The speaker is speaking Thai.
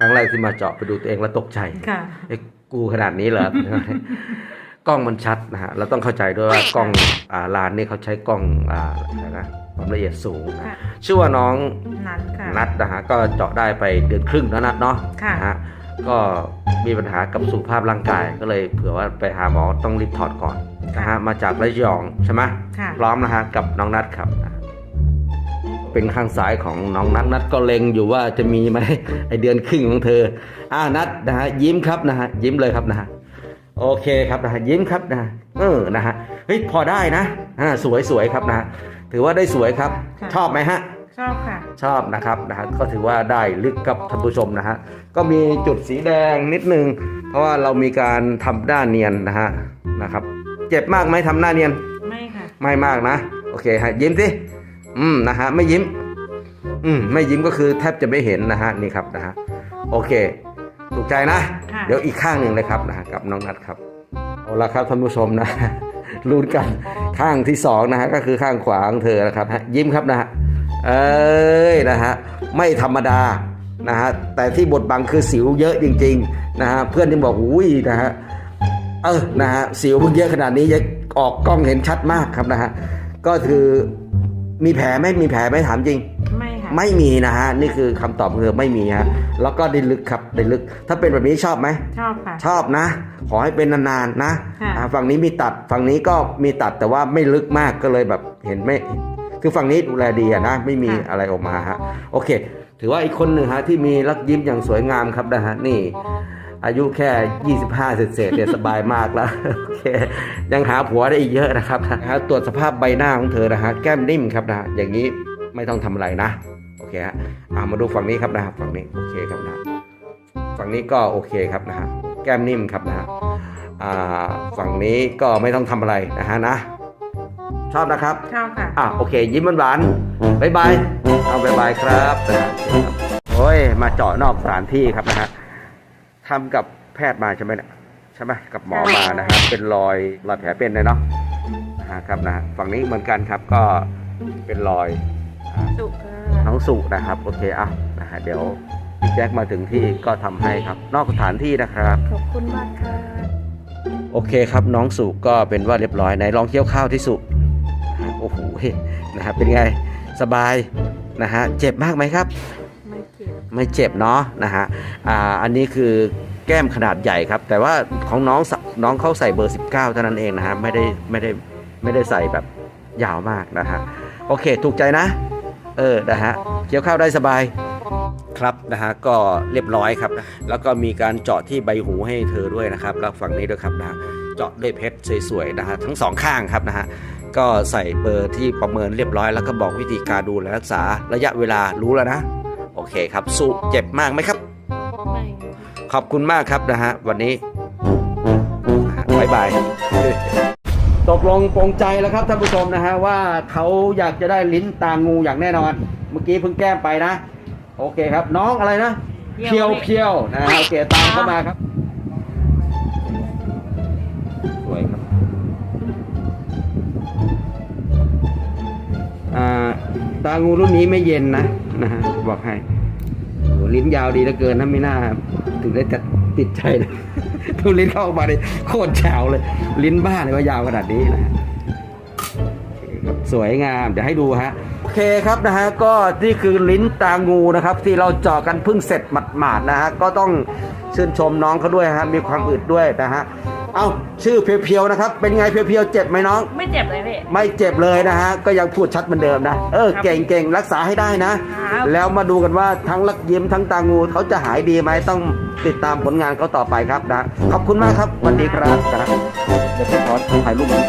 ครั้งแรกที่มาเจาะไปดูตัวเองแล้วตกใจค่ะเอ้กูขนาดนี้เหรอกล้องมันชัดนะฮะเราต้องเข้าใจด้วยว่ากล้องอ่าลานนี่เขาใช้กล้องอ่าอะไรนะความละเอียดสูงนะค่ะชื่อว่าน้องนัดค่ะนัดนะฮะก็เจาะได้ไปเดือนครึ่งแล้วนัดเนาะค่ะนะฮะก็มีปัญหากับสุขภาพร่างกายก็เลยเผื่อว่าไปหาหมอต้องรีบถอดก่อนนะฮะมาจากระยองใช่ไหมค่ะพร้อมนะฮะกับน้องนัดครับ เป็นข้างซ้ายของน้องนัดนัดก็เล็งอยู่ว่าจะมีไหมไอเดือนครึ่งของเธออ่านัดนะฮะยิ้มครับนะฮะยิ้มเลยครับนะฮะโอเคครับนะฮะยิ้มครับนะฮะเออนะฮะเฮ้ยพอได้นะอ่าสวยสวยครับนะฮะถือว่าได้สวยครับค่ะชอบไหมฮะชอบค่ะชอบนะครับนะฮะก็ถือว่าได้ลึกกับท่านผู้ชมนะฮะก็มีจุดสีแดงนิดนึง เพราะว่าเรามีการทำหน้าเนียนนะฮะนะครับ เจ็บมากไหมทำหน้าเนียนไม่ค่ะไม่มากนะ โอเคฮะยิ้มสิ อืมนะฮะไม่ยิ้ม อืมไม่ยิ้มก็คือแทบจะไม่เห็นนะฮะนี่ครับนะฮะโอเค ถูกใจนะค่ะเดี๋ยวอีกข้างหนึ่งเลยครับนะฮะกับน้องนัดครับเอาละครับท่านผู้ชมนะลุ้นกันข้างที่สองนะฮะก็คือข้างขวาของเธอนะครับฮะยิ้มครับนะฮะเอ้ยนะฮะไม่ธรรมดานะฮะแต่ที่บทบังคือสิวเยอะจริงๆนะฮะเพื่อนที่บอกอุ้ยนะฮะเออนะฮะสิวเพิ่งเยอะขนาดนี้ยังออกกล้องเห็นชัดมากครับนะฮะก็คือ มีแผลไหมมีแผลไหมถามจริง ไม่ค่ะไม่มีนะฮะนี่คือคำตอบของเธอไม่มีฮะแล้วก็ได้ลึกครับได้ลึก ถ้าเป็นแบบนี้ชอบไหมชอบค่ะชอบนะ ขอให้เป็นนานๆนะค่ะอ่าฝั่งนี้มีตัดฝั่งนี้ก็มีตัดแต่ว่าไม่ลึกมากก็เลยแบบเห็นไม่คือฝั่งนี้ดูแลดีอะนะไม่มีอะไรออกมาฮะโอเค ถือว่าอีกคนหนึ่งฮะที่มีรักยิ้มอย่างสวยงามครับนะฮะนี่ อายุแค่ 25 เศษๆเนี่ยสบายมากแล้วโอเคยังหาผัวได้อีกเยอะนะครับนะฮะตรวจสภาพใบหน้าของเธอนะฮะแก้มนิ่มครับนะฮะอย่างนี้ไม่ต้องทำอะไรนะโอเคฮะอ่ามาดูฝั่งนี้ครับนะฮะฝั่งนี้โอเคครับนะฝั่งนี้ก็โอเคครับนะฮะแก้มนิ่มครับนะฮะอ่าฝั่งนี้ก็ไม่ต้องทำอะไรนะฮะนะชอบนะครับชอบค่ะอะโอเค ยิ้มหวานๆบายบายเอาบายบายครับนะฮะโอ้ยมาเจาะนอกสถานที่ครับนะฮะ ทำกับแพทย์มาใช่ไหมเนี่ยใช่ไหมกับหมอมานะฮะเป็นรอยรอยแผลเป็นเลยเนาะนะฮะครับนะฮะฝั่งนี้เหมือนกันครับก็เป็นรอยอ่าสุขน้องสุนะครับ โอเคอะนะฮะเดี๋ยวพี่แจ็คมาถึงที่ก็ทำให้ครับ นอกสถานที่นะครับขอบคุณมากค่ะโอเคครับน้องสุก็เป็นว่าเรียบร้อยไหนลองเคี่ยวข้าวที่สุโอ้โหนะฮะเป็นไงสบายนะฮะเจ็บมากไหมครับ ไม่เจ็บเนาะนะฮะอ่าอันนี้คือแก้มขนาดใหญ่ครับ แต่ว่าของน้องน้องเขาใส่เบอร์ 19 เท่านั้นเองนะฮะไม่ได้ไม่ได้ไม่ได้ใส่แบบยาวมากนะฮะโอเค ถูกใจนะ เออนะฮะเคี้ยวข้าวได้สบายครับนะฮะก็เรียบร้อยครับ แล้วก็มีการเจาะที่ใบหูให้เธอด้วยนะครับ แล้วฝั่งนี้ด้วยครับนะเจาะด้วยเพชรสวยๆนะฮะทั้งสองข้างครับนะฮะก็ใส่เบอร์ที่ประเมินเรียบร้อย แล้วก็บอกวิธีการดูแลรักษาระยะเวลารู้แล้วนะ อเคครับสุเจ็บมากไหมครับ ไม่ขอบคุณมากครับนะฮะ วันนี้บายบาย ตกลงปรงใจแล้วครับท่านผู้ชมนะฮะ ว่าเขาอยากจะได้ลิ้นตางูอย่างแน่นอน เมื่อกี้เพิ่งแก้มไปนะ โอเคครับ น้องอะไรนะเพียวเพียวนะฮะโอเคตามเข้ามาครับางูรุ่นนี้ไม่เย็นนะนะฮะบอกให้โอ้ลิ้นยาวดีเหลือเกินนะไม่น่า ถึงได้จะติดใจนะดูลิ้นเข้ามาเลยโคตรแฉวเลย ลิ้นบ้าเลยว่ายาวขนาดนี้นะสวยงามเดี๋ยวให้ดูฮะโอเคครับนะฮะก็นี่คือลิ้นตางูนะครับ ที่เราเจาะกันเพิ่งเสร็จหมาดๆนะฮะก็ต้องชื่นชมน้องเขาด้วยฮะมีความอึดด้วยนะฮะ เอาชื่อเพียวๆนะครับ เป็นไงเพียวๆเจ็บไหมน้อง ไม่เจ็บเลยพี่ ไม่เจ็บเลยนะฮะ ก็ยังพูดชัดเหมือนเดิมนะ เออครับเก่งเก่งรักษาให้ได้นะ ครับ แล้วมาดูกันว่าทั้งลักยิ้มทั้งตางูเขาจะหายดีไหมต้องติดตามผลงานเขาต่อไปครับนะ ขอบคุณมากครับสวัสดีครับนะเดี๋ยวพี่ขอถ่ายรูปหน่อย